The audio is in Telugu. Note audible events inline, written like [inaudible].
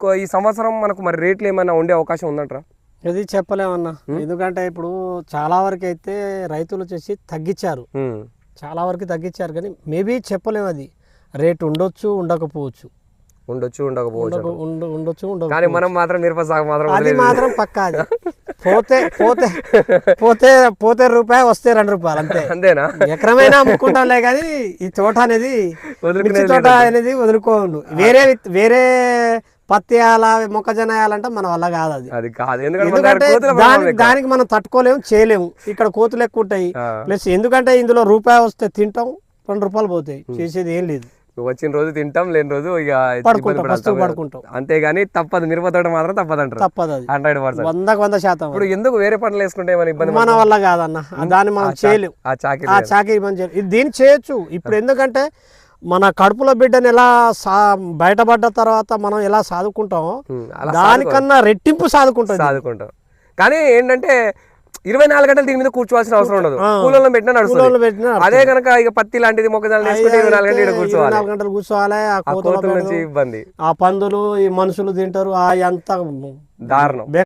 ఈ సంవత్సరం మనకు మరి రేట్లు ఏమైనా ఉండే అవకాశం ఉందంటారా? ఇది చెప్పలేమన్నా. ఎందుకంటే ఇప్పుడు చాలా వరకు అయితే రైతులు వచ్చేసి తగ్గించారు. చాలా వరకు తగ్గించారు కానీ మేబీ చెప్పలేము అది. రేటు ఉండొచ్చు ఉండకపోవచ్చు. ఉండొచ్చు ఉండకపోవచ్చు ఉండొచ్చు కానీ మనం మాత్రం మిరప సాగు మాత్రం అది. మాత్రం పక్కా అది. పోతే పోతే [laughs] పోతే పోతే రూపాయి వస్తే రెండు రూపాయలు అంతే. అంతేనా? ఎకరమైనా అమ్ముకుంటాంలే కానీ ఈ తోట అనేది తోట అనేది వదులుకోండు. వేరే వేరే పత్తి వేయాల మొక్కజొన్న వేయాలంటే మన వల్ల కాదు అది. అది కాదు. ఎందుకంటే మన దానికి మనం తట్టుకోలేము చేయలేము. ఇక్కడ కోతులు ఎక్కువ ఉంటాయి. ప్లస్ ఎందుకంటే ఇందులో రూపాయి వస్తే తింటాం రెండు రూపాయలు పోతాయి. చేసేది ఏం లేదు. వచ్చిన రోజు తింటాం లేని రోజు ఇక పడుకుంటాం. అంతేగాని తప్పదు. మిరప తోట మాత్రం తప్పదు అంటారు. తప్పదు అది. Hundred percent. వందకు వంద శాతం ఇప్పుడు ఎందుకు వేరే పంటలు వేసుకుంటే ఏమైనా ఇబ్బంది మన వల్ల కాదన్న. దాన్ని మనం చేయలేము ఆ చాకి ఆ చాకరీ పని చేయాలి. ఇది దీన్ని చేయొచ్చు. ఇప్పుడు ఎందుకంటే మన కడుపులో బిడ్డని ఎలా సా బయటపడ్డ తర్వాత మనం ఎలా సాదుకుంటామో అలా దానికన్నా రెట్టింపు సాదుకుంటుంది. సాదుకుంటాం. కానీ ఏంటంటే ఇరవై నాలుగు గంటలు దీని మీద కూర్చోవాల్సిన అవసరం ఉండదు. కూలలో పెట్టినా నడుస్తుంది. అదే కనుక ఇక పత్తి లాంటిది మొక్కజొన్న ఇరవై నాలుగు గంటలు కూర్చోవాలి. నాలుగు గంటలు కూర్చోవాలి ఆ కోతుల నుంచి ఇబ్బంది. ఆ పందులు ఈ మనుషులు తింటారు ఆ ఎంత దారుణం.